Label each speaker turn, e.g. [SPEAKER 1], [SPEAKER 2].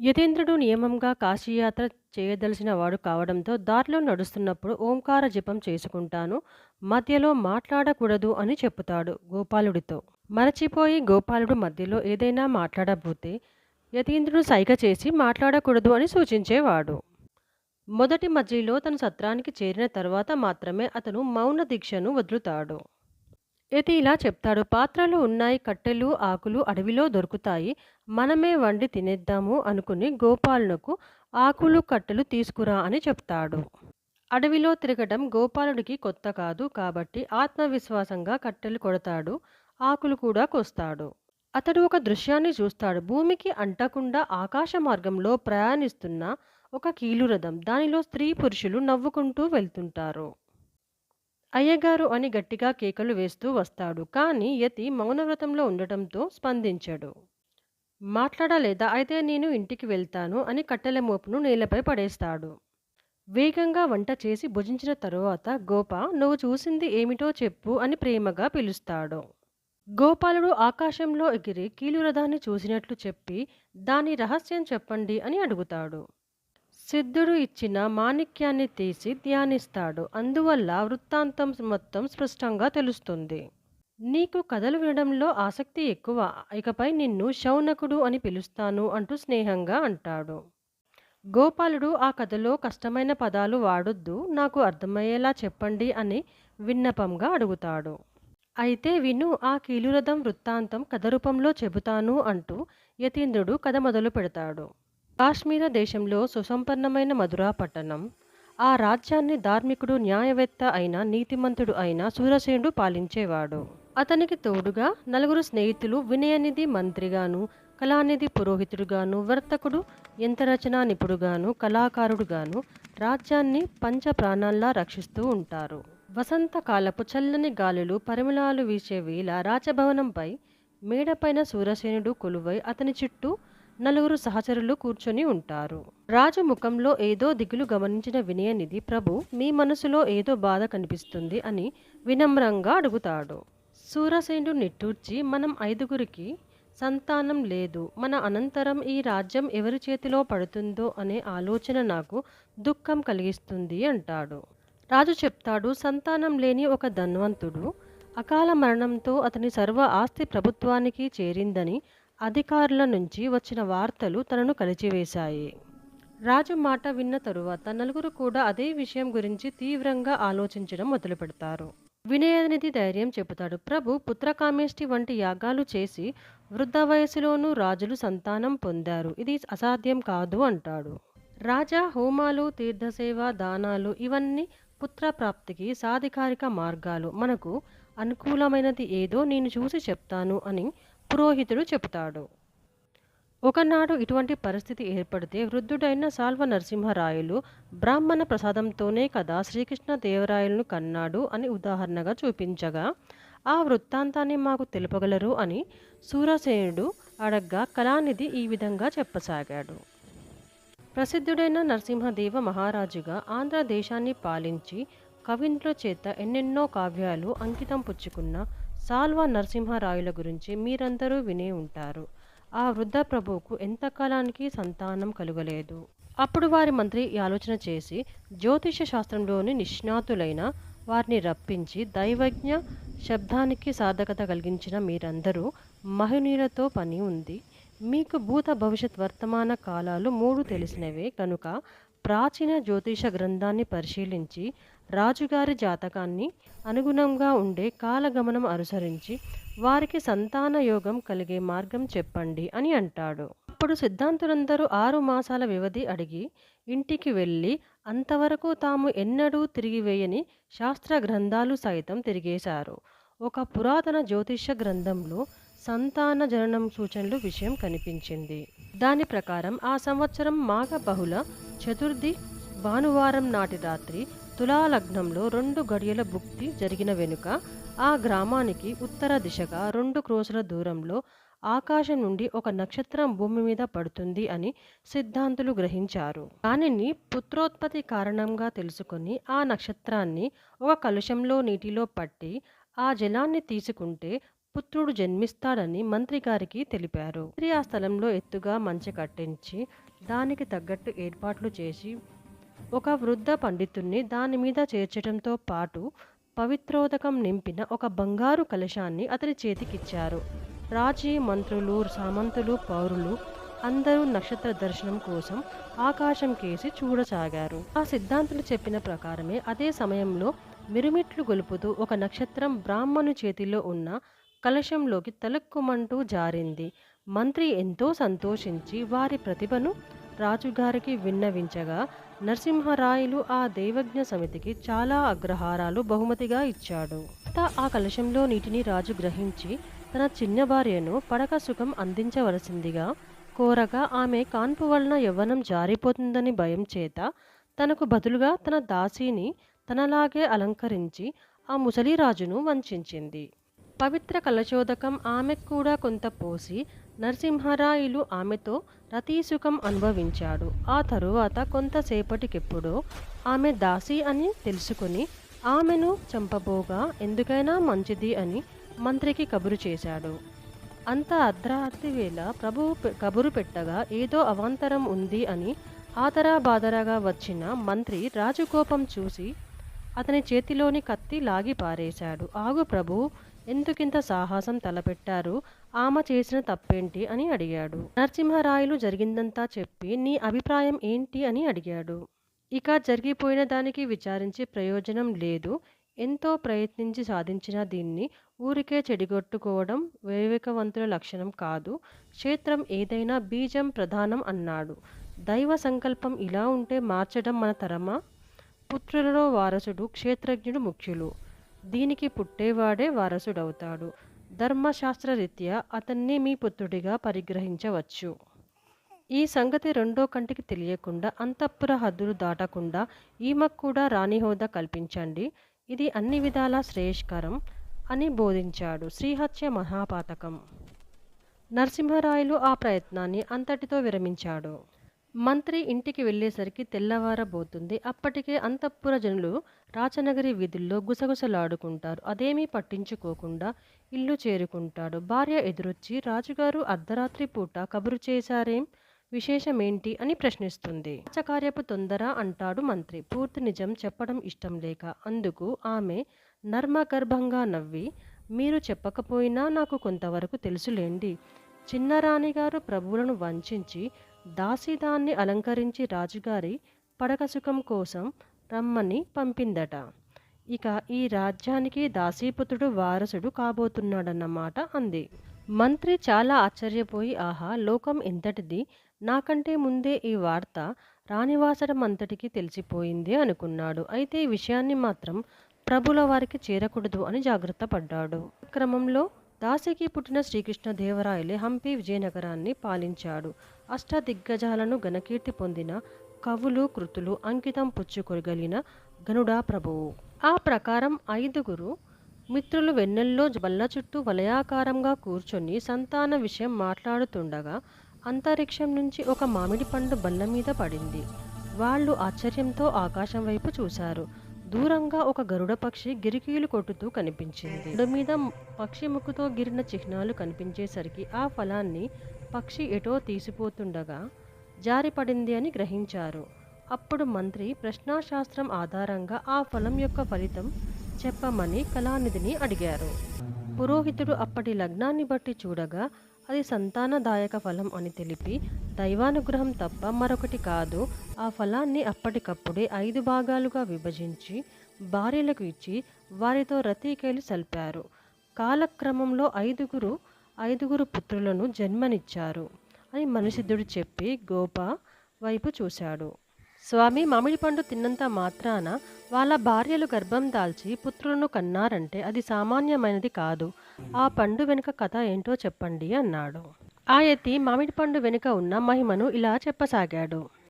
[SPEAKER 1] యతీంద్రుడు నియమంగా కాశీయాత్ర చేయదలచిన వాడు కావడంతో దారిలో నడుస్తున్నప్పుడు ఓంకార జపం చేసుకుంటాను మధ్యలో మాట్లాడకూడదు అని చెప్పుతాడు గోపాలుడితో. మరచిపోయి గోపాలుడు మధ్యలో ఏదైనా మాట్లాడబోతే యతీంద్రుడు సైగ చేసి మాట్లాడకూడదు అని సూచించేవాడు. మొదటి మధ్యలో తన సత్రానికి చేరిన తర్వాత మాత్రమే అతను మౌన దీక్షను వదులుతాడు. యతి ఇలా చెప్తాడు పాత్రలు ఉన్నాయి కట్టెలు ఆకులు అడవిలో దొరుకుతాయి మనమే వండి తినేద్దాము అనుకుని గోపాలునకు ఆకులు కట్టెలు తీసుకురా అని చెప్తాడు. అడవిలో తిరగడం గోపాలుడికి కొత్త కాదు కాబట్టి ఆత్మవిశ్వాసంగా కట్టెలు కొడతాడు ఆకులు కూడా కోస్తాడు. అతడు ఒక దృశ్యాన్ని చూస్తాడు. భూమికి అంటకుండా ఆకాశ మార్గంలో ప్రయాణిస్తున్న ఒక కీలురథం దానిలో స్త్రీ పురుషులు నవ్వుకుంటూ వెళ్తుంటారు. అయ్యగారు అని గట్టిగా కేకలు వేస్తూ వస్తాడు. కానీ యతి మౌనవ్రతంలో ఉండటంతో స్పందించడు. మాట్లాడలేదా? అయితే నేను ఇంటికి వెళ్తాను అని కట్టెల మోపును నేలపై పడేస్తాడు. వేగంగా వంట చేసి భుజించిన తరువాత గోప నువ్వు చూసింది ఏమిటో చెప్పు అని ప్రేమగా పిలుస్తాడు. గోపాలుడు ఆకాశంలో ఎగిరి కీలురథాన్ని చూసినట్లు చెప్పి దాని రహస్యం చెప్పండి అని అడుగుతాడు. సిద్ధుడు ఇచ్చిన మాణిక్యాన్ని తీసి ధ్యానిస్తాడు. అందువల్ల వృత్తాంతం మొత్తం స్పష్టంగా తెలుస్తుంది. నీకు కథలు వినడంలో ఆసక్తి ఎక్కువ. ఇకపై నిన్ను శౌనకుడు అని పిలుస్తాను అంటూ స్నేహంగా అంటాడు. గోపాలుడు ఆ కథలో కష్టమైన పదాలు వాడొద్దు నాకు అర్థమయ్యేలా చెప్పండి అని విన్నపంగా అడుగుతాడు. అయితే విను ఆ కీలురథం వృత్తాంతం కథ రూపంలో చెబుతాను అంటూ యతీంద్రుడు కథ మొదలు పెడతాడు. కాశ్మీర దేశంలో సుసంపన్నమైన మధురా పట్టణం. ఆ రాజ్యాన్ని ధార్మికుడు న్యాయవేత్త అయిన నీతిమంతుడు అయిన సూరసేనుడు పాలించేవాడు. అతనికి తోడుగా నలుగురు స్నేహితులు వినయనిధి మంత్రిగాను కళానిధి పురోహితుడుగాను వర్తకుడు యంత్రరచనా నిపుడుగాను కళాకారుడుగాను రాజ్యాన్ని పంచ ప్రాణాల్లా రక్షిస్తూ ఉంటారు. వసంతకాలపు చల్లని గాలులు పరిమళాలు వీచే వేళ రాజభవనంపై మేడపైన సూరసేనుడు కొలువై అతని చుట్టూ నలుగురు సహచరులు కూర్చొని ఉంటారు. రాజు ముఖంలో ఏదో దిగులు గమనించిన వినయనిధి ప్రభు మీ మనసులో ఏదో బాధ కనిపిస్తుంది అని వినమ్రంగా అడుగుతాడు. సూరసేనుడు నిట్టూర్చి మనం ఐదుగురికి సంతానం లేదు. మన అనంతరం ఈ రాజ్యం ఎవరి చేతిలో పడుతుందో అనే ఆలోచన నాకు దుఃఖం కలిగిస్తుంది అంటాడు. రాజు చెప్తాడు సంతానం లేని ఒక ధన్వంతుడు అకాల మరణంతో అతని సర్వ ఆస్తి ప్రభుత్వానికి చేరిందని అధికారుల నుంచి వచ్చిన వార్తలు తనను కలిచివేశాయి. రాజు మాట విన్న తరువాత నలుగురు కూడా అదే విషయం గురించి తీవ్రంగా ఆలోచించడం మొదలుపెడతారు. వినయనిధి ధైర్యం చెబుతాడు. ప్రభు పుత్రకామేష్టి వంటి యాగాలు చేసి వృద్ధ వయసులోనూ రాజులు సంతానం పొందారు. ఇది అసాధ్యం కాదు అంటాడు. రాజా హోమాలు తీర్థసేవ దానాలు ఇవన్నీ పుత్ర ప్రాప్తికి సాధికారిక మార్గాలు. మనకు అనుకూలమైనది ఏదో నేను చూసి చెప్తాను అని పురోహితుడు చెబుతాడు. ఒకనాడు ఇటువంటి పరిస్థితి ఏర్పడితే వృద్ధుడైన సాల్వ నరసింహరాయలు బ్రాహ్మణ ప్రసాదంతోనే కదా శ్రీకృష్ణ దేవరాయలను కన్నాడు అని ఉదాహరణగా చూపించగా ఆ వృత్తాంతాన్ని మాకు తెలుపగలరు అని సూరసేనుడు అడగ్గా కళానిధి ఈ విధంగా చెప్పసాగాడు. ప్రసిద్ధుడైన నరసింహదేవ మహారాజుగా ఆంధ్రదేశాన్ని పాలించి కవీంద్రుల చేత ఎన్నెన్నో కావ్యాలు అంకితం పుచ్చుకున్న సాల్వ నరసింహరాయుల గురించి మీరందరూ వినే ఉంటారు. ఆ వృద్ధ ప్రభువుకు ఎంతకాలానికి సంతానం కలుగలేదు. అప్పుడు వారి మంత్రి ఈ ఆలోచన చేసి జ్యోతిష శాస్త్రంలోని నిష్ణాతులైన వారిని రప్పించి దైవజ్ఞ శబ్దానికి సాధకత కలిగించిన మీరందరూ మహనీయులతో పని ఉంది. మీకు భూత భవిష్యత్ వర్తమాన కాలాలు మూడు తెలిసినవే కనుక ప్రాచీన జ్యోతిష గ్రంథాన్ని పరిశీలించి రాజుగారి జాతకాన్ని అనుగుణంగా ఉండే కాలగమనం అనుసరించి వారికి సంతాన యోగం కలిగే మార్గం చెప్పండి అని అంటాడు. అప్పుడు సిద్ధాంతులందరూ ఆరు మాసాల వ్యవధి అడిగి ఇంటికి వెళ్ళి అంతవరకు తాము ఎన్నడూ తిరిగి వేయని శాస్త్ర గ్రంథాలు సైతం తిరిగేశారు. ఒక పురాతన జ్యోతిష గ్రంథంలో సంతాన జననం సూచనలు విషయం కనిపించింది. దాని ప్రకారం ఆ సంవత్సరం మాఘ బహుళ చతుర్థి భానువారం నాటి రాత్రి తులాలగ్నంలో రెండు గడియల భుక్తి జరిగిన వెనుక ఆ గ్రామానికి ఉత్తర దిశగా రెండు క్రోసుల దూరంలో ఆకాశం నుండి ఒక నక్షత్రం భూమి మీద పడుతుంది అని సిద్ధాంతులు గ్రహించారు. దానిని పుత్రోత్పత్తి కారణంగా తెలుసుకుని ఆ నక్షత్రాన్ని ఒక కలుషంలో నీటిలో పట్టి ఆ జలాన్ని తీసుకుంటే పుత్రుడు జన్మిస్తాడని మంత్రి గారికి తెలిపారు. మంత్రి ఆ స్థలంలో ఎత్తుగా మంచె కట్టించి దానికి తగ్గట్టు ఏర్పాట్లు చేసి ఒక వృద్ధ పండితుణ్ణి దాని మీద చేర్చడంతో పాటు పవిత్రోదకం నింపిన ఒక బంగారు కలశాన్ని అతని చేతికిచ్చారు. రాజీ మంత్రులు సామంతులు పౌరులు అందరూ నక్షత్ర దర్శనం కోసం ఆకాశం కేసి చూడసాగారు. ఆ సిద్ధాంతులు చెప్పిన ప్రకారమే అదే సమయంలో మిరుమిట్లు గొలుపుతూ ఒక నక్షత్రం బ్రాహ్మణు చేతిలో ఉన్న కలశంలోకి తలక్కుమంటూ జారింది. మంత్రి ఎంతో సంతోషించి వారి ప్రతిభను రాజుగారికి విన్నవించగా నరసింహరాయలు ఆ దైవజ్ఞ సమితికి చాలా అగ్రహారాలు బహుమతిగా ఇచ్చాడు. ఆ కలశంలో నీటిని రాజు గ్రహించి తన చిన్న భార్యను పడక సుఖం అందించవలసిందిగా కోరగా ఆమె కాన్పు వలన యవ్వనం జారిపోతుందని భయం చేత తనకు బదులుగా తన దాసీని తనలాగే అలంకరించి ఆ ముసలిరాజును వంచింది పవిత్ర కలశోదకం ఆమెకు కూడా కొంత పోసి నరసింహరాయలు ఆమెతో రతీసుఖం అనుభవించాడు. ఆ తరువాత కొంతసేపటికెప్పుడో ఆమె దాసి అని తెలుసుకుని ఆమెను చంపబోగా ఎందుకైనా మంచిది అని మంత్రికి కబురు చేశాడు. అంత అర్ధరాత్రి వేళ ప్రభువు కబురు పెట్టగా ఏదో అవాంతరం ఉంది అని ఆదరా బాదరాగా వచ్చిన మంత్రి రాజుకోపం చూసి అతని చేతిలోని కత్తి లాగి పారేశాడు. ఆగు ప్రభు ఎందుకింత సాహసం తలపెట్టారు? ఆమె చేసిన తప్పేంటి? అని అడిగాడు. నరసింహరాయలు జరిగిందంతా చెప్పి నీ అభిప్రాయం ఏంటి? అని అడిగాడు. ఇక జరిగిపోయిన దానికి విచారించి ప్రయోజనం లేదు. ఎంతో ప్రయత్నించి సాధించిన దీన్ని ఊరికే చెడిగొట్టుకోవడం వివేకవంతుల లక్షణం కాదు. క్షేత్రం ఏదైనా బీజం ప్రధానం అన్నాడు. దైవ సంకల్పం ఇలా ఉంటే మార్చడం మన తరమా? పుత్రులలో వారసుడు క్షేత్రజ్ఞుడు ముఖ్యులు. దీనికి పుట్టేవాడే వారసుడవుతాడు. ధర్మశాస్త్రరీత్యా అతన్ని మీ పుత్రుడిగా పరిగ్రహించవచ్చు. ఈ సంగతి రెండో కంటికి తెలియకుండా అంతఃపుర హద్దులు దాటకుండా ఈమెకు కూడా రాణి హోదా కల్పించండి. ఇది అన్ని విధాలా శ్రేయస్కరం అని బోధించాడు శ్రీహత్య మహాపాతకం. నరసింహరాయలు ఆ ప్రయత్నాన్ని అంతటితో విరమించాడు. మంత్రి ఇంటికి వెళ్ళేసరికి తెల్లవారబోతుంది. అప్పటికే అంతఃపుర జనులు రాచనగరి వీధుల్లో గుసగుసలాడుకుంటారు. అదేమీ పట్టించుకోకుండా ఇల్లు చేరుకుంటాడు. భార్య ఎదురొచ్చి రాజుగారు అర్ధరాత్రి పూట కబురు చేశారేం? విశేషమేంటి? అని ప్రశ్నిస్తుంది. రాచకార్యపు తొందర అంటాడు మంత్రి. పూర్తి నిజం చెప్పడం ఇష్టం లేక అందుకు ఆమె నర్మగర్భంగా నవ్వి మీరు చెప్పకపోయినా నాకు కొంతవరకు తెలుసులేండి. చిన్నరాణిగారు ప్రభువులను వంచించి దాసీదాన్ని అలంకరించి రాజుగారి పడక సుఖం కోసం రమ్మని పంపిందట. ఇక ఈ రాజ్యానికి దాసీపుత్రుడు వారసుడు కాబోతున్నాడన్నమాట అంది. మంత్రి చాలా ఆశ్చర్యపోయి ఆహా లోకం ఎంతటిది? నాకంటే ముందే ఈ వార్త రాణివాసరం అంతటికి తెలిసిపోయింది అనుకున్నాడు. అయితే ఈ విషయాన్ని మాత్రం ప్రభుల వారికి చేరకూడదు అని జాగ్రత్త పడ్డాడు. క్రమంలో దాసికి పుట్టిన శ్రీకృష్ణదేవరాయలే హంపి విజయనగరాన్ని పాలించాడు. అష్టదిగ్గజాలను ఘనకీర్తి పొందిన కవులు కృతులు అంకితం పుచ్చుకొగలిగిన గనుడా ప్రభువు. ఆ ప్రకారం ఐదుగురు మిత్రులు వెన్నెల్లో బల్ల చుట్టూ వలయాకారంగా కూర్చొని సంతాన విషయం మాట్లాడుతుండగా అంతరిక్షం నుంచి ఒక మామిడి పండు బల్ల మీద పడింది. వాళ్ళు ఆశ్చర్యంతో ఆకాశం వైపు చూశారు. దూరంగా ఒక గరుడ పక్షి గిరికీలు కొట్టుతూ కనిపించింది. గుడి మీద పక్షి ముక్కుతో గిరిన చిహ్నాలు కనిపించేసరికి ఆ ఫలాన్ని పక్షి ఎటో తీసిపోతుండగా జారిపడింది అని గ్రహించారు. అప్పుడు మంత్రి ప్రశ్నాశాస్త్రం ఆధారంగా ఆ ఫలం యొక్క ఫలితం చెప్పమని కళానిధిని అడిగారు. పురోహితుడు అప్పటి లగ్నాన్ని బట్టి చూడగా అది సంతానదాయక ఫలం అని తెలిపి దైవానుగ్రహం తప్ప మరొకటి కాదు ఆ ఫలాన్ని అప్పటికప్పుడే ఐదు భాగాలుగా విభజించి భార్యలకు ఇచ్చి వారితో రతీకేలి సల్పారు. కాలక్రమంలో ఐదుగురు ఐదుగురు పుత్రులను జన్మనిచ్చారు. అని మనుసిద్ధుడు చెప్పి గోప వైపు చూశాడు. స్వామి మామిడి పండు తిన్నంత మాత్రాన వాళ్ళ భార్యలు గర్భం దాల్చి పుత్రులను కన్నారంటే అది సామాన్యమైనది కాదు. ఆ పండు వెనుక కథ ఏంటో చెప్పండి అన్నాడు. ఆ ఎత్తి మామిడి పండు వెనుక ఉన్న మహిమను ఇలా చెప్పసాగాడు.